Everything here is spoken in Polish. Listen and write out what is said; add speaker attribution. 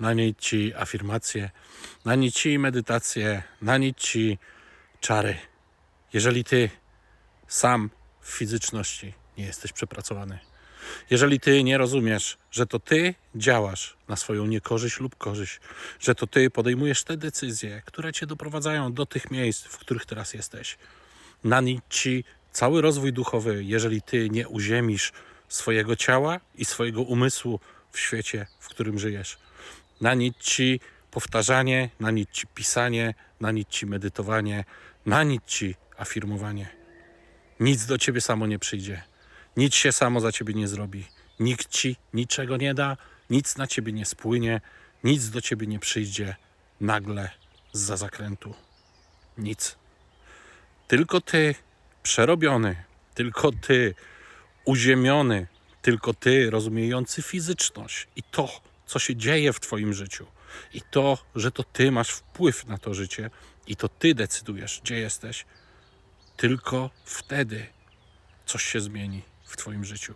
Speaker 1: na nic ci afirmacje, na nic ci medytacje, na nic ci czary. Jeżeli ty sam w fizyczności nie jesteś przepracowany, jeżeli ty nie rozumiesz, że to ty działasz na swoją niekorzyść lub korzyść, że to ty podejmujesz te decyzje, które cię doprowadzają do tych miejsc, w których teraz jesteś, na nic ci cały rozwój duchowy, jeżeli ty nie uziemisz swojego ciała i swojego umysłu w świecie, w którym żyjesz. Na nic ci powtarzanie, na nic ci pisanie, na nic ci medytowanie, na nic ci afirmowanie. Nic do ciebie samo nie przyjdzie. Nic się samo za ciebie nie zrobi. Nikt ci niczego nie da, nic na ciebie nie spłynie, nic do ciebie nie przyjdzie nagle za zakrętu. Nic. Tylko ty przerobiony, tylko ty uziemiony, tylko ty rozumiejący fizyczność i to, co się dzieje w twoim życiu, i to, że to ty masz wpływ na to życie, i to ty decydujesz, gdzie jesteś, tylko wtedy coś się zmieni w twoim życiu.